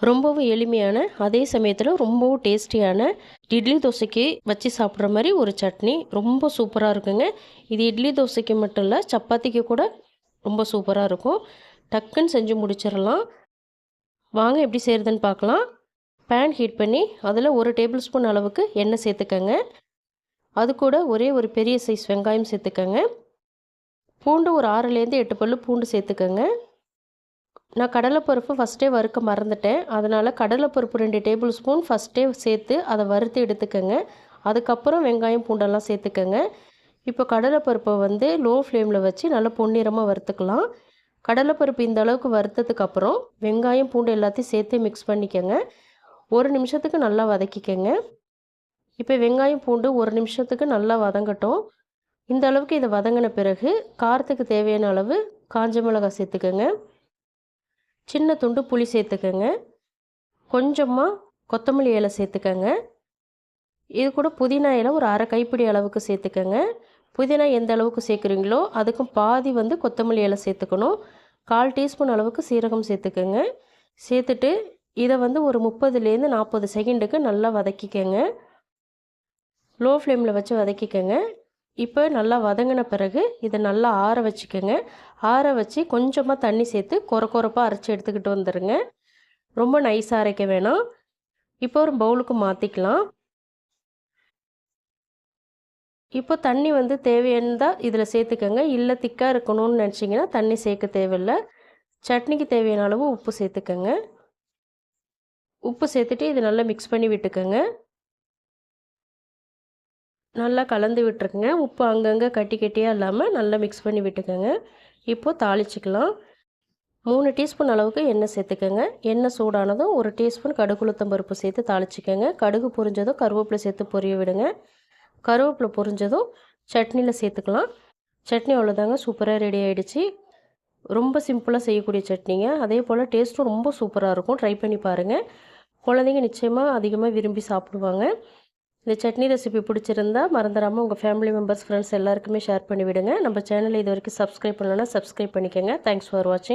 ரொம்பவும் எளிமையான அதே சமயத்தில் ரொம்பவும் டேஸ்டியான இட்லி தோசைக்கு வச்சு சாப்பிட்ற மாதிரி ஒரு சட்னி. ரொம்ப சூப்பராக இருக்குங்க. இது இட்லி தோசைக்கு மட்டும் இல்லை சப்பாத்திக்கு கூட ரொம்ப சூப்பராக இருக்கும். டக்குன்னு செஞ்சு முடிச்சிடலாம். வாங்க எப்படி செய்கிறதுன்னு பார்க்கலாம். பேன் ஹீட் பண்ணி அதில் ஒரு டேபிள் ஸ்பூன் அளவுக்கு எண்ணெய் சேர்த்துக்கங்க. அது கூட ஒரே ஒரு பெரிய சைஸ் வெங்காயம் சேர்த்துக்கங்க. பூண்டு ஒரு ஆறுலேருந்து எட்டு பல்லு பூண்டு சேர்த்துக்கங்க. நான் கடலைப்பருப்பு ஃபஸ்ட்டே வறுக்க மறந்துட்டேன். அதனால் கடலைப்பருப்பு ரெண்டு டேபிள் ஸ்பூன் ஃபஸ்ட்டே சேர்த்து அதை வறுத்து எடுத்துக்கோங்க. அதுக்கப்புறம் வெங்காயம் பூண்டெல்லாம் சேர்த்துக்கோங்க. இப்போ கடலைப்பருப்பை வந்து லோ ஃப்ளேமில் வச்சு நல்லா பொன்னிறமாக வறுத்துக்கலாம். கடலைப்பருப்பு இந்த அளவுக்கு வறுத்ததுக்கப்புறம் வெங்காயம் பூண்டு எல்லாத்தையும் சேர்த்து மிக்ஸ் பண்ணிக்கோங்க. ஒரு நிமிஷத்துக்கு நல்லா வதக்கிக்கோங்க. இப்போ வெங்காயம் பூண்டு ஒரு நிமிஷத்துக்கு நல்லா வதங்கட்டும். இந்த அளவுக்கு இதை வதங்கின பிறகு காரத்துக்கு தேவையான அளவு காஞ்ச மிளகாய் சேர்த்துக்கோங்க. சின்ன துண்டு புளி சேர்த்துக்கோங்க. கொஞ்சமாக கொத்தமல்லி இலை சேர்த்துக்கோங்க. இது கூட புதினா இலை ஒரு அரை கைப்பிடி அளவுக்கு சேர்த்துக்கோங்க. புதினா எந்த அளவுக்கு சேர்க்குறீங்களோ அதுக்கும் பாதி வந்து கொத்தமல்லி இலை சேர்த்துக்கணும். கால் டீஸ்பூன் அளவுக்கு சீரகம் சேர்த்துக்கோங்க. சேர்த்துட்டு இதை வந்து ஒரு முப்பதுலேருந்து நாற்பது செகண்டுக்கு நல்லா வதக்கிக்கோங்க. லோ ஃப்ளேமில் வச்சு வதக்கிக்கோங்க. இப்போ நல்லா வதங்கின பிறகு இதை நல்லா ஆற வச்சுக்கோங்க. ஆற வச்சு கொஞ்சமாக தண்ணி சேர்த்து கொர கொரப்பாக அரைச்சி எடுத்துக்கிட்டு வந்துடுங்க ரொம்ப நைஸாக அரைக்க வேணாம். இப்போ ஒரு பவுலுக்கு மாற்றிக்கலாம் இப்போ தண்ணி வந்து தேவையானதாக இதில் சேர்த்துக்கோங்க. இல்லை திக்காக இருக்கணும்னு நினச்சிங்கன்னா தண்ணி சேர்க்க தேவையில்லை. சட்னிக்கு தேவையான அளவு உப்பு சேர்த்துக்கோங்க. உப்பு சேர்த்துட்டு இது நல்லா மிக்ஸ் பண்ணி விட்டுக்கோங்க. நல்லா கலந்து விட்டுருக்குங்க. உப்பு அங்கங்கே கட்டி கட்டியாக இல்லாமல் நல்லா மிக்ஸ் பண்ணி விட்டுக்கோங்க. இப்போது தாளிச்சிக்கலாம். மூணு டீஸ்பூன் அளவுக்கு எண்ணெய் சேர்த்துக்கோங்க. எண்ணெய் சூடானதும் ஒரு டீஸ்பூன் கடுகுளுத்தம் பருப்பு சேர்த்து தாளிச்சிக்கோங்க. கடுகு பொரிஞ்சதும் கருவேப்பிலை சேர்த்து பொரிய விடுங்க. கருவேப்பிலை பொரிஞ்சதும் சட்னியில் சேர்த்துக்கலாம். சட்னி அவ்வளோதாங்க சூப்பராக ரெடி ஆகிடுச்சு ரொம்ப சிம்பிளாக செய்யக்கூடிய சட்னிங்க. அதே போல் டேஸ்ட்டும் ரொம்ப சூப்பராக இருக்கும். ட்ரை பண்ணி பாருங்கள் குழந்தைங்க நிச்சயமாக அதிகமாக விரும்பி சாப்பிடுவாங்க. இந்த சட்னி ரெசிபி பிடிச்சிருந்தா மறந்துடாமல் உங்கள் ஃபேமிலி மெம்பர்ஸ் ஃப்ரெண்ட்ஸ் எல்லாருக்குமே ஷேர் பண்ணிவிடுங்க. நம்ம சேனலை இது வரைக்கும் சப்ஸ்கிரைப் பண்ணலன்னா சப்ஸ்கிரைப் பண்ணிக்கோங்க. தேங்க்ஸ் ஃபார் வாட்சிங்